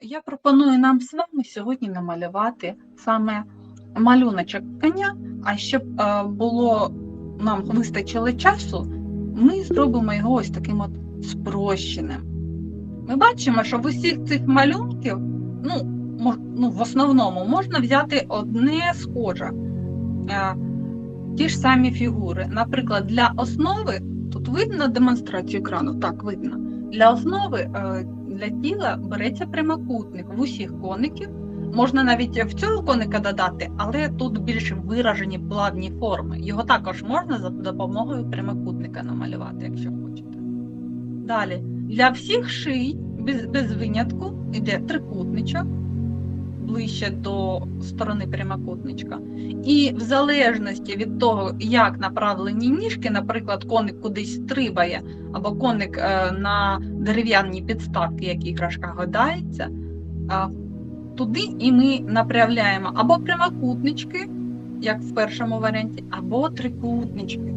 Я пропоную нам з вами сьогодні намалювати саме малюночок коня, а щоб е, було нам вистачило часу, ми зробимо його ось таким от спрощеним. Ми бачимо, що в усіх цих малюнків, ну, ну в основному, можна взяти одне схоже, е, ті ж самі фігури. Наприклад, для основи, тут видно демонстрацію екрану? Так, видно. Для основи е, для тіла береться прямокутник в усіх коників. Можна навіть в цього коника додати, але тут більш виражені плавні форми. Його також можна за допомогою прямокутника намалювати, якщо хочете. Далі, для всіх ший без, без винятку йде трикутничок ближче до сторони прямокутничка. І в залежності від того, як направлені ніжки, наприклад, коник кудись стрибає, або коник е, на дерев'яній підставці, як іграшка гадається, туди і ми направляємо або прямокутнички, як в першому варіанті, або трикутнички.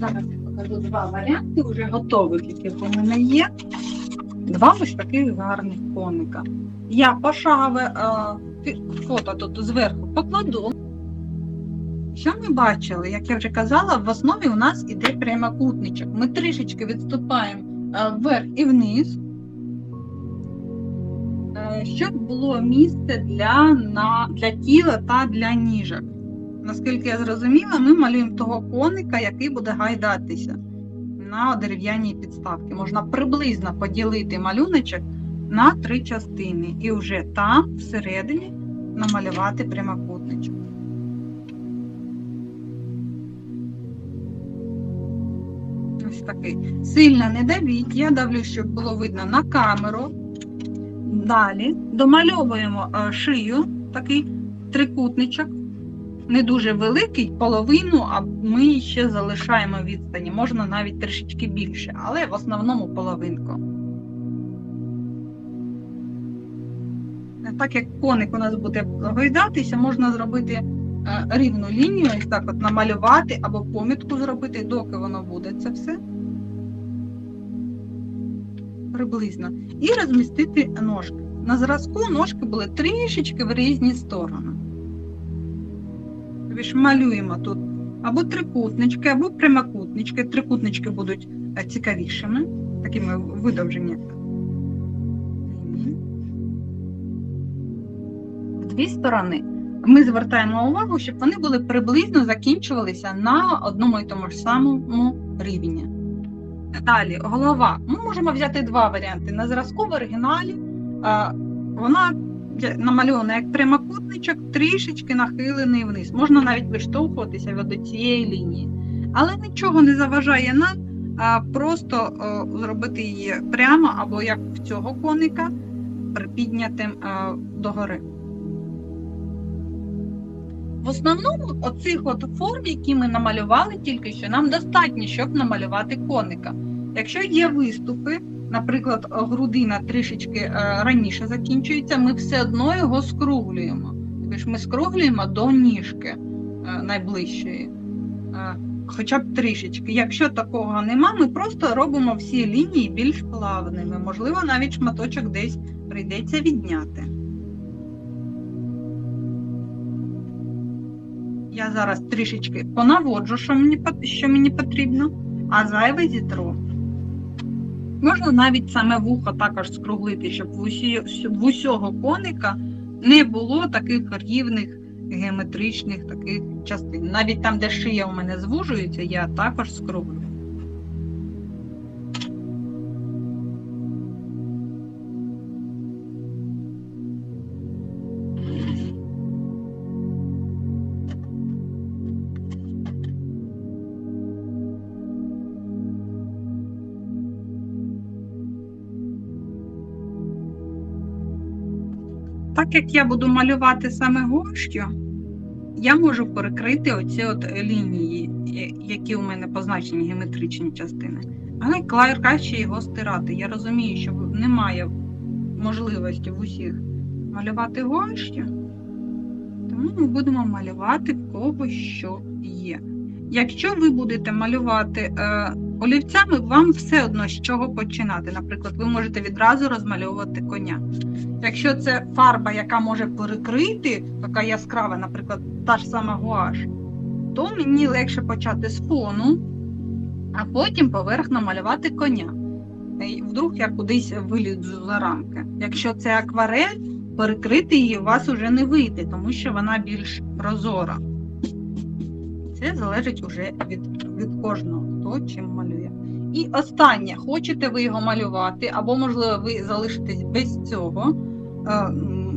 Зараз я покажу два варіанти, вже готових, які у мене є. Два ось таких гарних коника. Я пошагове е, фото тут зверху покладу. Що ми бачили? Як я вже казала, в основі у нас іде прямокутничок. Ми трішечки відступаємо е, вверх і вниз, е, щоб було місце для, на, для тіла та для ніжок. Наскільки я зрозуміла, ми малюємо того коника, який буде гайдатися на дерев'яній підставці. Можна приблизно поділити малюночок на три частини і вже там всередині намалювати прямокутничок. Ось такий. Сильно не давіть, я давлю, щоб було видно на камеру. Далі домальовуємо е, шию, такий трикутничок, не дуже великий, половину, а ми ще залишаємо відстані. Можна навіть трішечки більше, але в основному половинку. Так як коник у нас буде гойдатися, можна зробити е, рівну лінію, ось так от намалювати або помітку зробити, доки воно буде це все. Приблизно. І розмістити ножки. На зразку ножки були трішечки в різні сторони. Тобі малюємо тут або трикутнички, або прямокутнички. Трикутнички будуть е, цікавішими, такими видовжені лінії. В дві сторони ми звертаємо увагу, щоб вони були приблизно закінчувалися на одному і тому ж самому рівні. Далі, голова. Ми можемо взяти два варіанти. На зразку в оригіналі е, вона намальована як прямокутничок, трішечки нахилений вниз. Можна навіть виштовхуватися від цієї лінії. Але нічого не заважає нам просто зробити її прямо або як в цього коника припіднятим а, догори. В основному оцих от форм, які ми намалювали тільки що, нам достатньо, щоб намалювати коника. Якщо є виступи, наприклад, грудина трішечки е, раніше закінчується, ми все одно його скруглюємо. Тобто ми скруглюємо до ніжки е, найближчої. Е, Хоча б трішечки. Якщо такого нема, ми просто робимо всі лінії більш плавними. Можливо, навіть шматочок десь прийдеться відняти. Я зараз трішечки понаводжу, що мені, що мені потрібно, а зайве зітру. Можна навіть саме вухо також скруглити, щоб в, усі, в усього коника не було таких рівних геометричних таких частин. Навіть там, де шия у мене звужується, я також скруглю. Так як я буду малювати саме гощю, я можу перекрити оці от лінії, які у мене позначені геометричні частини. Але краще його стирати. Я розумію, що немає можливості в усіх малювати гощю, тому ми будемо малювати в кого що є. Якщо ви будете малювати е, Олівцями вам все одно з чого починати. Наприклад, ви можете відразу розмальовувати коня. Якщо це фарба, яка може перекрити, така яскрава, наприклад, та ж сама гуаш, то мені легше почати з фону, а потім поверх намалювати коня. І Вдруг я кудись вилізу за рамки. Якщо це акварель, перекрити її у вас уже не вийде, тому що вона більш прозора. Це залежить уже від, від кожного, хто чим малює. І останнє, хочете ви його малювати, або, можливо, ви залишитесь без цього,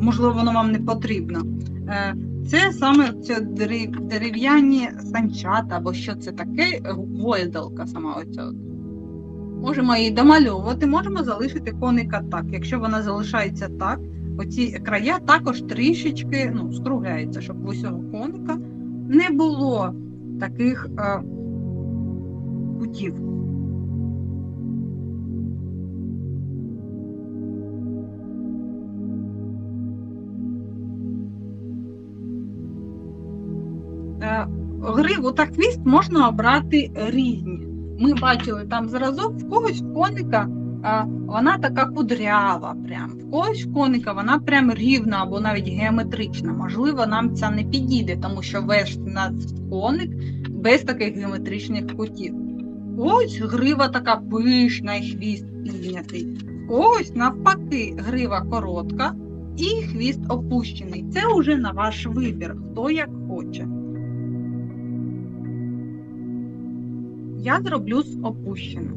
можливо, воно вам не потрібно. Е, Це саме це дерев'яні санчата, або що це таке, е, гойдалка сама оця. Можемо її домальовувати, можемо залишити коника так. Якщо вона залишається так, оці края також трішечки ну, скругляються, щоб усього коника не було таких е, кутів. Гриву та хвіст можна обрати різні. Ми бачили там зразок, в когось коника вона така кудрява, прям. в когось коника вона прям рівна або навіть геометрична. Можливо, нам ця не підійде, тому що весь нас коник без таких геометричних кутів. Когось грива така пишна і хвіст піднятий. В когось навпаки грива коротка і хвіст опущений. Це вже на ваш вибір, хто як хоче. Я зроблю з опущеним.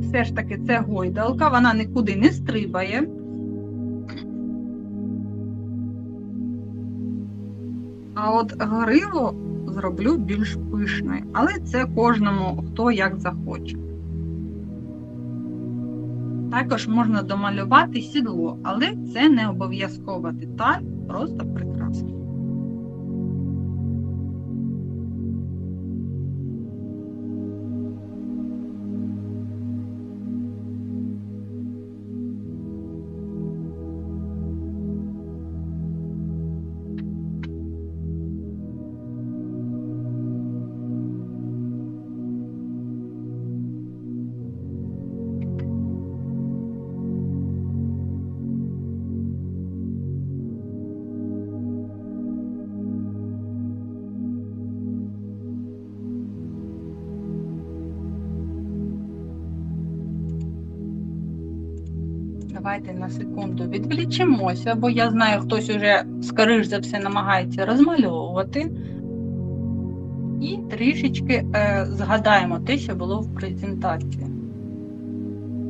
Все ж таки, це гойдалка, вона нікуди не стрибає. А от гриву зроблю більш пишною, але це кожному хто як захоче. Також можна домалювати сідло, але це не обов'язкова деталь, просто прикраса. Давайте на секунду відвлічемося, бо я знаю, хтось уже, скоріш за все, намагається розмальовувати. І трішечки е, згадаємо те, що було в презентації.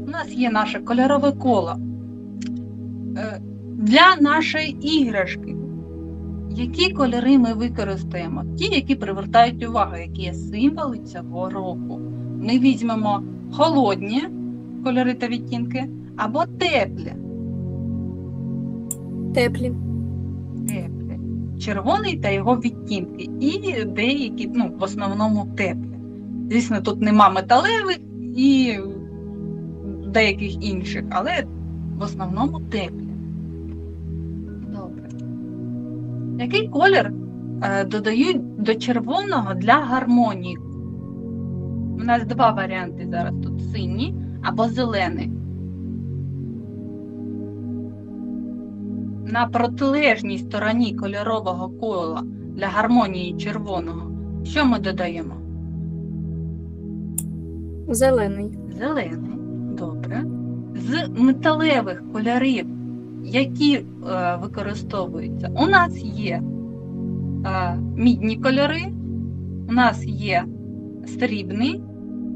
У нас є наше кольорове коло. Е, для нашої іграшки. Які кольори ми використаємо? Ті, які привертають увагу, які є символи цього року. Ми візьмемо холодні кольори та відтінки або теплі. Теплі. теплі. Червоний та його відтінки. І деякі, ну, в основному теплі. Звісно, тут нема металевих і деяких інших, але в основному теплі. Добре. Який колір е, додають до червоного для гармонії? У нас два варіанти зараз тут синій або зелений. На протилежній стороні кольорового кола для гармонії червоного. Що ми додаємо? Зелений. Зелений. Добре. З металевих кольорів, які е, використовуються, у нас є е, мідні кольори, у нас є срібний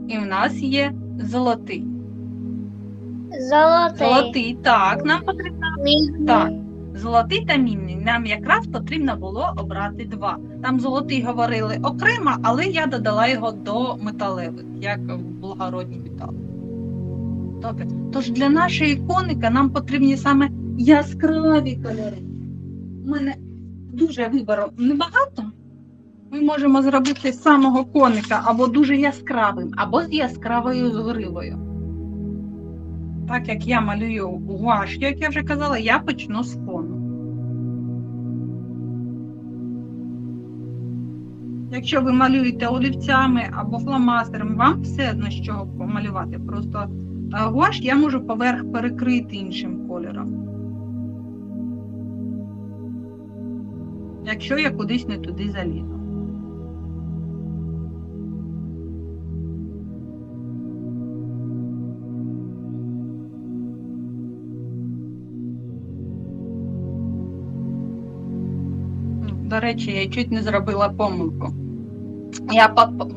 і у нас є золотий. Золотий. Золотий, так, нам потрібно Мідний. Так. Золотий та мінний. Нам якраз потрібно було обрати два. Там золотий говорили окремо, але я додала його до металевих, як благородні метали. Добре. Тож для нашої коника нам потрібні саме яскраві кольори. У мене дуже вибору небагато. Ми можемо зробити самого коника або дуже яскравим, або з яскравою гривою. Так як я малюю гуашю, як я вже казала, я почну з фону. Якщо ви малюєте олівцями або фломастером, вам все одно з чого помалювати. Просто е, гуаш я можу поверх перекрити іншим кольором. Якщо я кудись не туди залізу. До речі, я чуть не зробила помилку. Я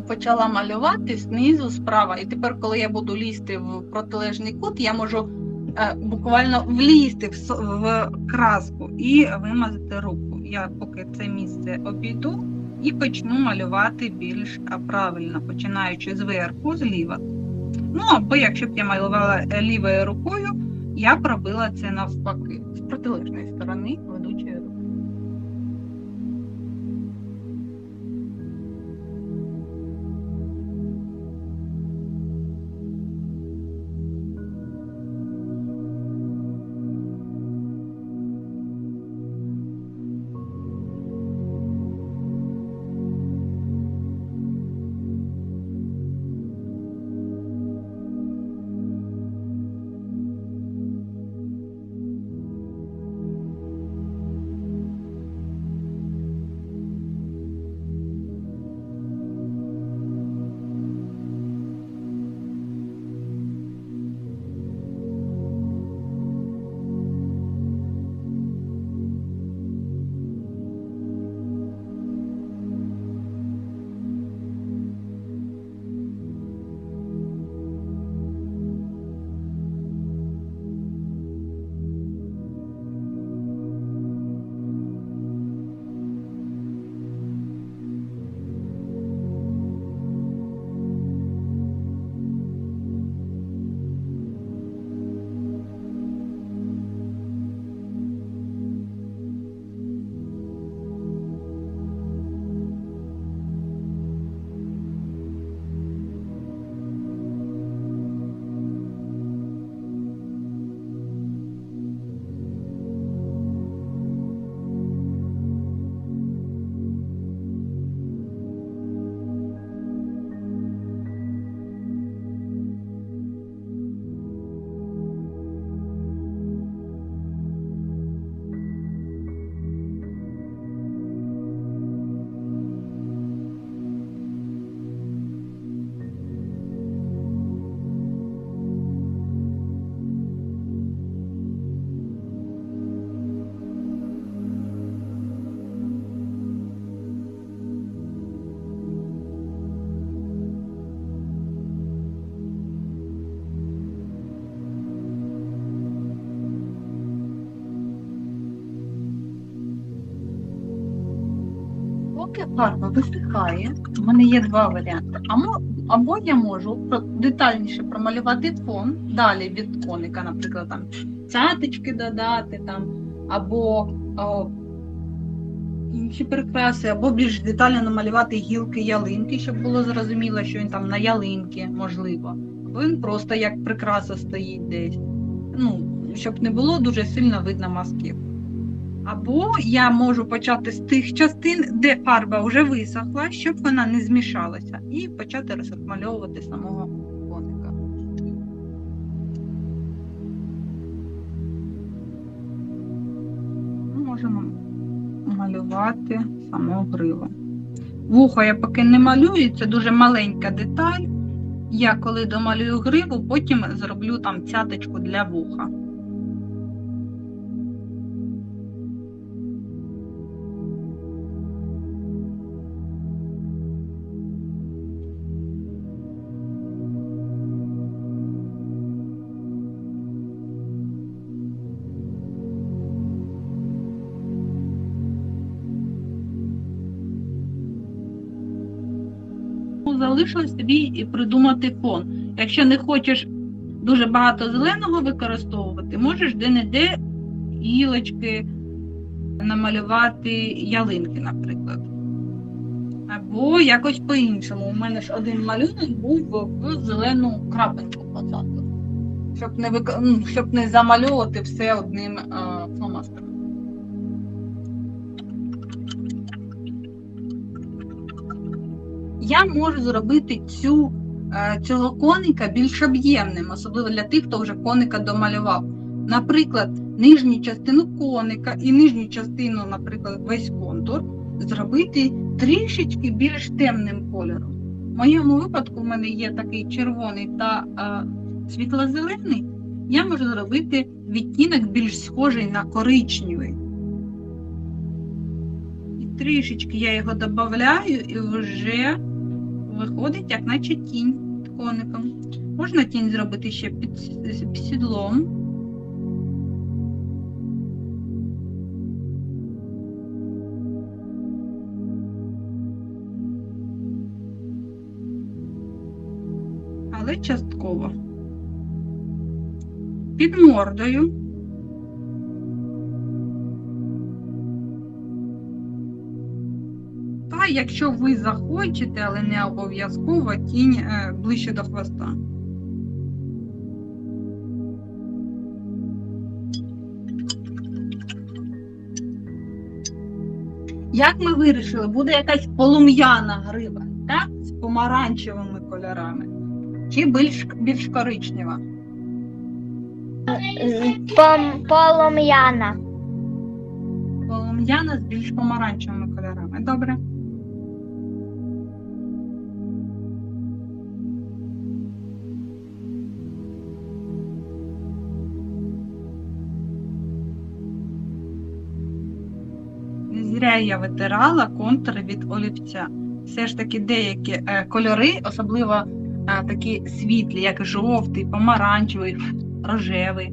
почала малювати знизу справа, і тепер, коли я буду лізти в протилежний кут, я можу е, буквально влізти в, в краску і вимазати руку. Я поки це місце обійду і почну малювати більш правильно, починаючи зверху, зліва. Ну або якщо б я малювала е, лівою рукою, я б робила це навпаки, з протилежної сторони ведучої руки. Поки фарба висихає, у мене є два варіанти. Або, я можу детальніше промалювати фон, далі від коника, наприклад, там цяточки додати, там, або о, інші прикраси, або більш детально намалювати гілки ялинки, щоб було зрозуміло, що він там на ялинки, можливо. Або він просто як прикраса стоїть десь. Ну, щоб не було дуже сильно видно мазків. Або я можу почати з тих частин, де фарба вже висохла, щоб вона не змішалася, і почати розмальовувати самого коника. Можемо малювати саму гриву. Вухо я поки не малюю, це дуже маленька деталь. Я коли домалюю гриву, потім зроблю там цяточку для вуха. Залишилось тобі придумати фон. Якщо не хочеш дуже багато зеленого використовувати, можеш де-не-де гілочки намалювати ялинки, наприклад. Або якось по-іншому. У мене ж один малюнок був в зелену крапинку позаду. Щоб не вик... ну, щоб не замальовувати все одним е, фломастером. Я можу зробити цю, е, цього коника більш об'ємним, особливо для тих, хто вже коника домалював. Наприклад, нижню частину коника і нижню частину, наприклад, весь контур, зробити трішечки більш темним кольором. В моєму випадку в мене є такий червоний та е, світло-зелений. Я можу зробити відтінок більш схожий на коричневий. І трішечки я його додаю, і вже виходить, як наче тінь коником. Можна тінь зробити ще під, сідлом. Але частково. Під мордою. Якщо ви захочете, але не обов'язково тінь е, ближче до хвоста. Як ми вирішили, буде якась полум'яна грива, так? З помаранчевими кольорами. Чи більш, більш коричнева? Пом- полум'яна. Полум'яна з більш помаранчевими кольорами. Добре. Зря я витирала контур від олівця. Все ж таки деякі е, кольори, особливо е, такі світлі, як жовтий, помаранчевий, рожевий,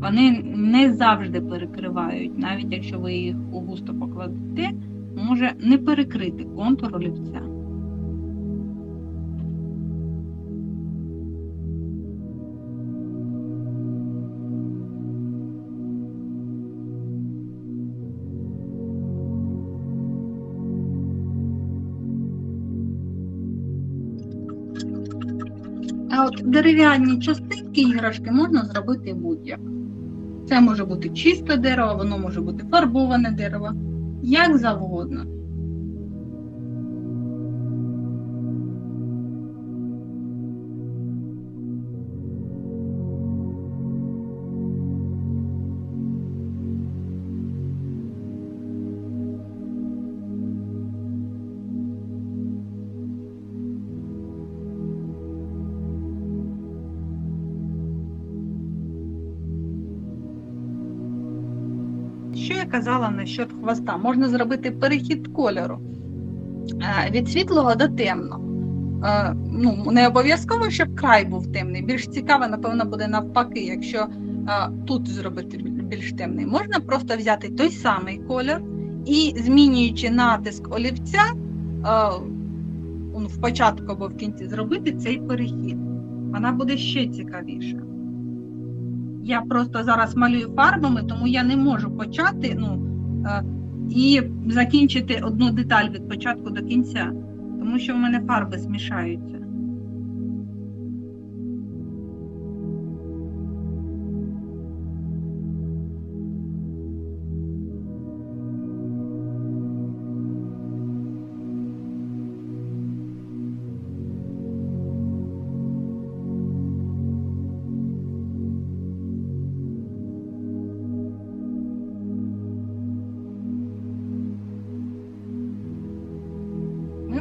вони не завжди перекривають, навіть якщо ви їх у густо покладете, може не перекрити контур олівця. А от дерев'яні частинки іграшки можна зробити будь-як. Це може бути чисте дерево, воно може бути фарбоване дерево, як завгодно. Казала насчет хвоста? Можна зробити перехід кольору е, від світлого до темного. Е, Ну, не обов'язково, щоб край був темний. Більш цікаво, напевно, буде навпаки, якщо е, тут зробити більш темний. Можна просто взяти той самий колір і, змінюючи натиск олівця, в початку або в кінці зробити цей перехід. Вона буде ще цікавіша. Я просто зараз малюю фарбами, тому я не можу почати ну, е, і закінчити одну деталь від початку до кінця, тому що в мене фарби змішаються.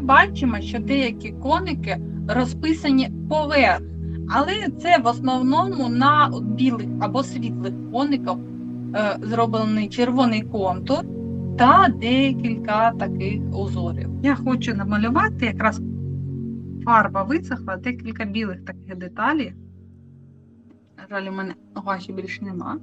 Бачимо, що деякі коники розписані поверх, але це в основному на білих або світлих кониках е, зроблений червоний контур та декілька таких узорів. Я хочу намалювати якраз фарба висохла, декілька білих таких деталей. На жаль, у мене гуаші більше нема.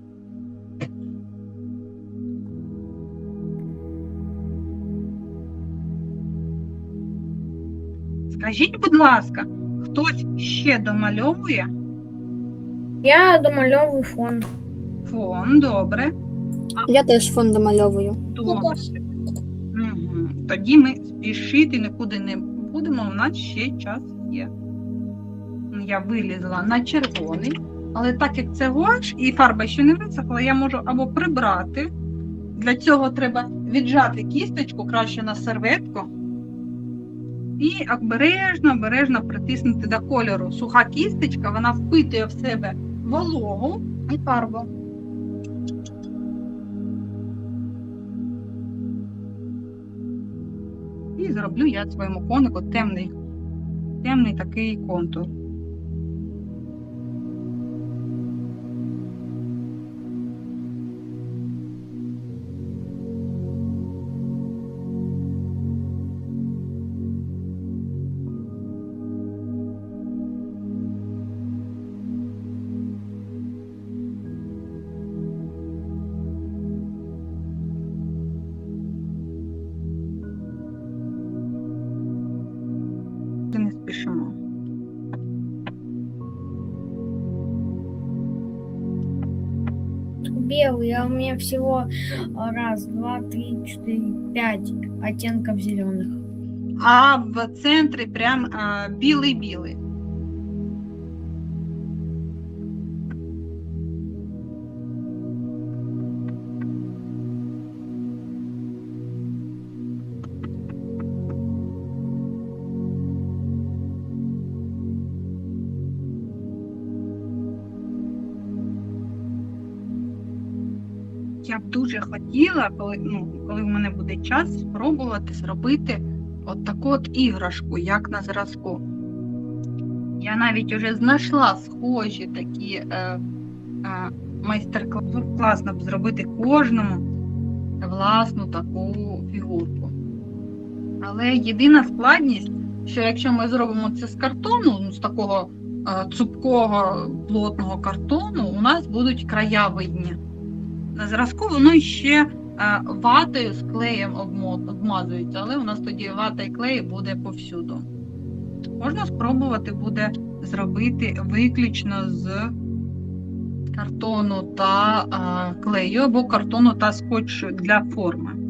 Скажіть, будь ласка, хтось ще домальовує Я домальовую фон. фон, добре. Я теж фон домальовую. добре. Угу. Тоді ми спішити нікуди не будемо, у нас ще час є. Я вилізла на червоний, але так як це гуаш і фарба ще не висохла, я можу або прибрати. Для цього треба віджати кісточку краще на серветку І обережно, обережно притиснути до кольору. Суха кісточка, вона впитує в себе вологу і фарбу. І зроблю я своєму конику темний, темний такий контур. Белый, а у меня всего а, раз, два, три, четыре, пять оттенков зеленых. А в центрі прям а, Дуже хотіла, коли, ну, коли в мене буде час, спробувати зробити от таку от іграшку, як на зразку. Я навіть вже знайшла схожі такі е, е, майстер-класи. Класно б зробити кожному власну таку фігурку. Але єдина складність, що якщо ми зробимо це з картону, ну, з такого е, цупкого плотного картону, у нас будуть края видні. На зразку воно ще е, ватою з клеєм обмазується, але у нас тоді вата і клей буде повсюду. Можна спробувати буде зробити виключно з картону та е, клею або картону та скотчу для форми.